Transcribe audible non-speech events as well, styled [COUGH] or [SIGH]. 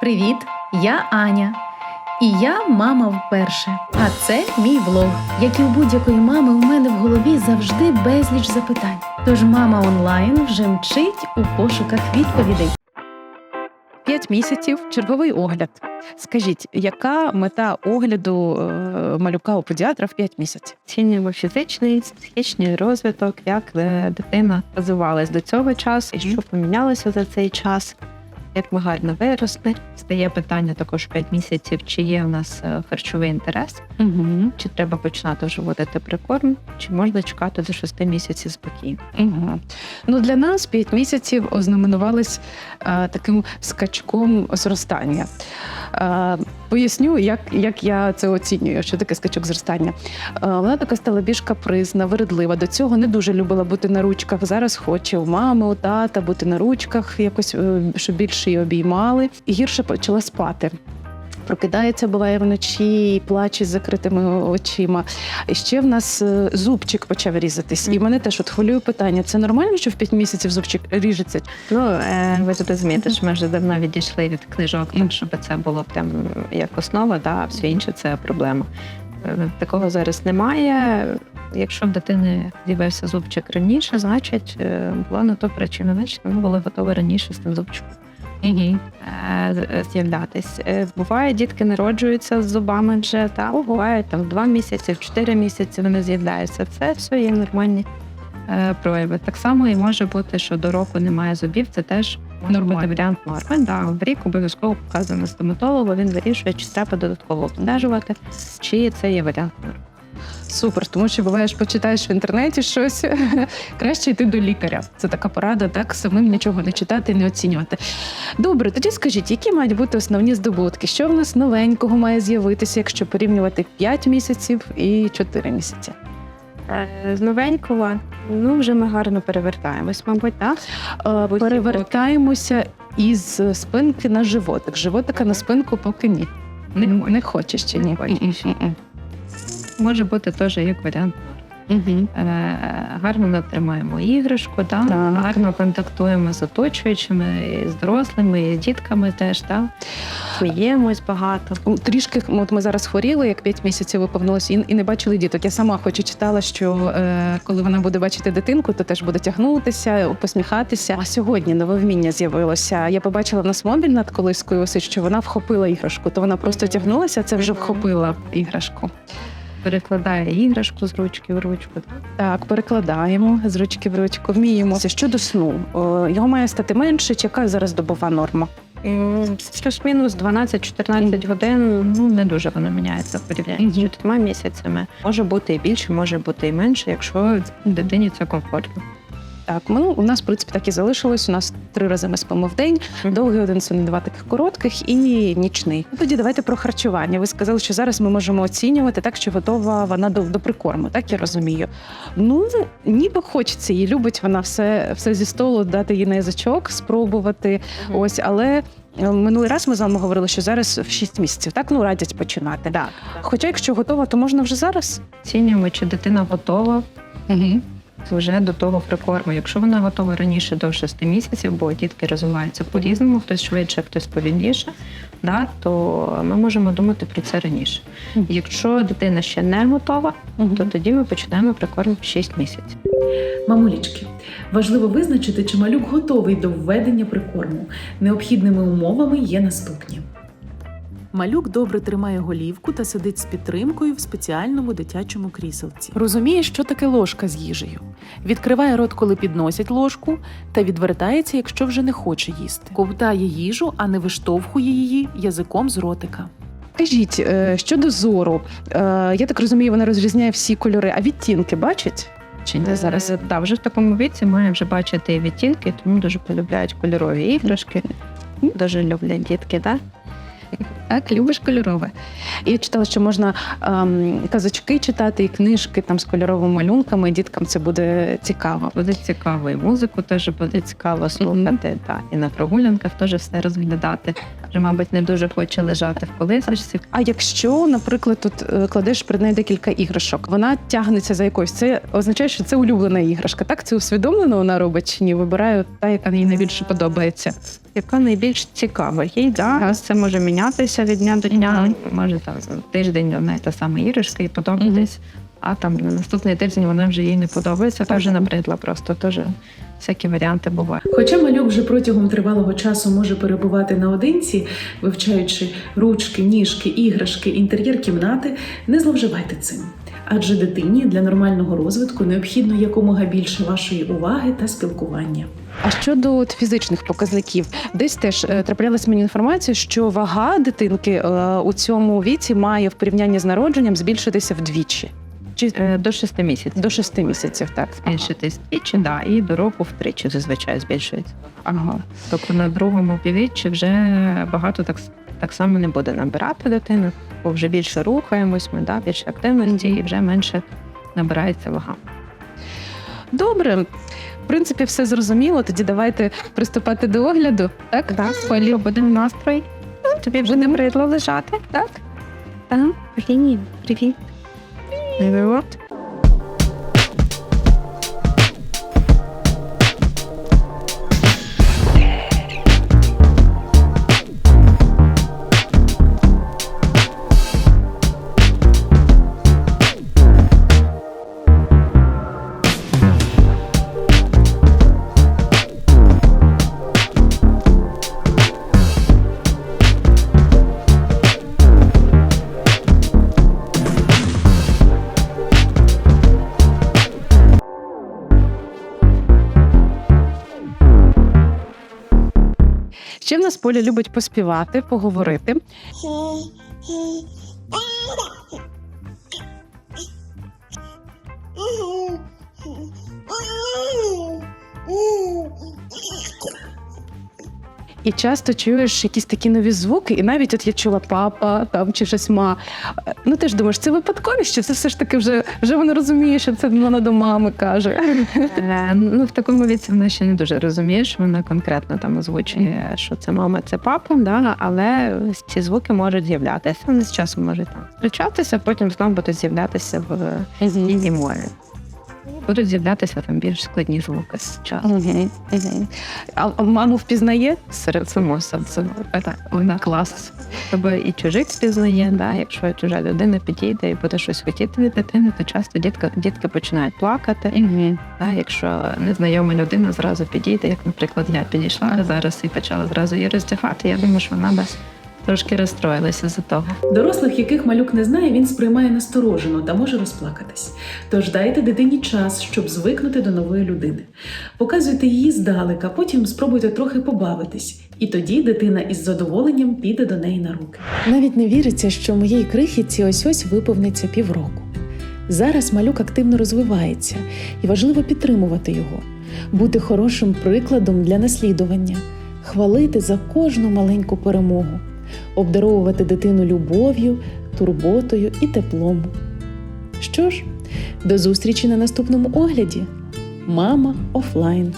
Привіт! Я Аня. І я мама вперше. А це мій влог. Як і у будь-якої мами, у мене в голові завжди безліч запитань. Тож мама онлайн вже мчить у пошуках відповідей. П'ять місяців черговий огляд. Скажіть, яка мета огляду е, малюка у педіатра в 5 місяців? Оцінюємо фізичний, психічний розвиток, як е, дитина розвивалась до цього часу, і що помінялося за цей час, як ми гарно виросли. Стає питання також 5 місяців, чи є в нас е, харчовий інтерес, Угу. чи треба починати вже водити прикорм, чи можна чекати до 6 місяців спокійно. Угу. Ну, для нас 5 місяців ознаменувались а, таким скачком зростання. Е, поясню, як, як я це оцінюю, що таке скачок зростання. Е, вона така стала більш капризна, вередлива. До цього не дуже любила бути на ручках. Зараз хоче у мами, у тата бути на ручках, якось е, щоб більше її обіймали. І гірше почала спати. Прокидається, буває вночі, і плаче з закритими очима. І ще в нас е, зубчик почав різатись. І мене теж от хвилює питання: це нормально, що в 5 місяців зубчик ріжеться? Ну, е, ви тут розумієте, що ми вже давно відійшли від книжок, так щоб це було прям як основа, да, а все інше це проблема. Е, Такого зараз немає. Якщо в дитини з'явився зубчик раніше, значить була на то причина, значить ми були готові раніше з тим зубчиком Угу. з'являтись. Е, Буває, дітки народжуються з зубами вже, та буває там два місяці, чотири місяці вони з'являються. Це все є нормальні е, прояви. Так само і може бути, що до року немає зубів. Це теж бути варіант норми. Да, в рік обов'язково показуємо стоматологу. Він вирішує, чи треба додатково обстежувати, чи це є варіант норми. Супер, тому що буваєш, почитаєш в інтернеті щось, [LAUGHS] краще йти до лікаря. Це така порада, так самим нічого не читати і не оцінювати. Добре, тоді скажіть, які мають бути основні здобутки? Що в нас новенького має з'явитися, якщо порівнювати 5 місяців і 4 місяці? Е, З новенького, ну вже ми гарно перевертаємось, мабуть, так? Е, Перевертаємося із спинки на животик. Животика на спинку поки ні. Не, не хочеш чи ні? Може бути теж як варіант. Е, гарно натримаємо іграшку, да? Так. гарно контактуємо з оточуючими, і з дорослими, і з дітками теж, так? сміємось багато. Ну, Трішки ну, от ми зараз хворіли, як 5 місяців виповнилося, і, і не бачили діток. Я сама хоч і читала, що е, коли вона буде бачити дитинку, то теж буде тягнутися, посміхатися. А сьогодні нове вміння з'явилося. Я побачила в нас мобіль над колискою що вона вхопила іграшку. То вона просто тягнулася, це вже вхопила іграшку. Перекладає іграшку з ручки в ручку. так? Так, перекладаємо з ручки в ручку, вміємо. Щодо сну, його має стати менше, чи яка зараз добова норма? Плюс-мінус 12-14 годин, ну не дуже воно міняється в порівнянні з чотирма місяцями. Може бути і більше, може бути і менше, якщо дитині це комфортно. Так, ну у нас в принципі так і залишилось. У нас три рази ми спимо в день. Довгий один сон, два таких коротких і нічний. Ну, Тоді давайте про харчування. Ви сказали, що зараз ми можемо оцінювати так, що готова вона до, до прикорму, так я розумію. Ну ніби хочеться її, любить вона все, все зі столу дати їй на язичок, спробувати. Ось, але. е, Минулий раз ми з вами говорили, що зараз в 6 місяців, так ну радять починати. Так. Хоча, якщо готова, то можна вже зараз. Оцінюємо, чи дитина готова Угу. Вже до того прикорму. Якщо вона готова раніше до 6 місяців, бо дітки розвиваються по-різному, хтось швидше, хтось повільніше, да, то ми можемо думати про це раніше. Якщо дитина ще не готова, то тоді ми починаємо прикорм в 6 місяців. Мамулічки, важливо визначити, чи малюк готовий до введення прикорму. Необхідними умовами є наступні. Малюк добре тримає голівку та сидить з підтримкою в спеціальному дитячому кріселці. Розуміє, що таке ложка з їжею. Відкриває рот, коли підносять ложку, та відвертається, якщо вже не хоче їсти. Ковтає їжу, а не виштовхує її язиком з ротика. Кажіть, е, щодо зору, е, я так розумію, вона розрізняє всі кольори, а відтінки бачить? Чи не зараз? Зараз да, вже в такому віці має вже бачити відтінки, тому дуже полюбляють кольорові іграшки. Дуже люблять дітки, так? [LAUGHS] Так, любиш кольорове. Я читала, що можна ем, казочки читати і книжки там з кольоровими малюнками. і Діткам це буде цікаво. Буде цікаво, і музику теж буде цікаво слухати, та, і на прогулянках теж все розглядати. вже, мабуть, не дуже хоче лежати в колисочці. А якщо, наприклад, тут е, кладеш перед нею декілька іграшок, вона тягнеться за якоюсь, це означає, що це улюблена іграшка. Так це усвідомлено вона робить чи ні? Вибирає та, яка їй найбільше подобається. Яка найбільш цікава їй, да? це може мінятися від дня до дня. Може там тиждень і та сама іграшка і подобатись, а там на наступний тиждень вона вже їй не подобається, та вже набридла просто. Теж всякі варіанти бувають. Хоча малюк вже протягом тривалого часу може перебувати наодинці, вивчаючи ручки, ніжки, іграшки, інтер'єр кімнати, не зловживайте цим. Адже дитині для нормального розвитку необхідно якомога більше вашої уваги та спілкування. А щодо от, фізичних показників, десь теж е, траплялась мені інформація, що вага дитинки е, у цьому віці має в порівнянні з народженням збільшитися вдвічі. Чи Е, До шести місяців. до шести місяців, так? Збільшитись втричі, да, і до року втричі зазвичай збільшується. Ага. Тобто на другому півріччі вже багато так, так само не буде набирати дитина, бо вже більше рухаємось, ми да, більше активності і вже менше набирається вага. Добре. Принципі, все зрозуміло. Тоді давайте приступати до огляду. Так? Так, Полі, настрой. Ну, тобі вже не бридло лежати, так? Так, Поліні, привіт. Привіт. Ще в нас Поля любить поспівати, поговорити. І часто чуєш якісь такі нові звуки, і навіть от я чула папа там чи щось ма. Ну ти ж думаєш, це випадковість, чи це все ж таки вже, вже вона розуміє, що це вона до мами каже. Е, Ну, в такому віці вона ще не дуже розуміє, що вона конкретно там озвучує, що це мама, це папа, да, але ці звуки можуть з'являтися. Вони з часом можуть там зустрічатися, потім знову будуть з'являтися в її мові. Будуть з'являтися там більш складні звуки з часом. Мгм. А маму впізнає серед Само собою, так, вона клас. Тебе і чужих спізнає, да, якщо чужа людина підійде і буде щось хотіти від дитини, то часто дітка, дітки починають плакати. Мгм. Да, якщо незнайома людина зразу підійде, як, наприклад, я підійшла зараз і почала зразу її роздягати, я думаю, що вона десь трошки розстроїлася за того. Дорослих, яких малюк не знає, він сприймає насторожено та може розплакатись. Тож дайте дитині час, щоб звикнути до нової людини. Показуйте її здалека, потім спробуйте трохи побавитись, і тоді дитина із задоволенням піде до неї на руки. Навіть не віриться, що моїй крихітці ось ось виповниться півроку. Зараз малюк активно розвивається, і важливо підтримувати його, бути хорошим прикладом для наслідування, хвалити за кожну маленьку перемогу, обдаровувати дитину любов'ю, турботою і теплом. Що ж, до зустрічі на наступному огляді. Мама офлайн.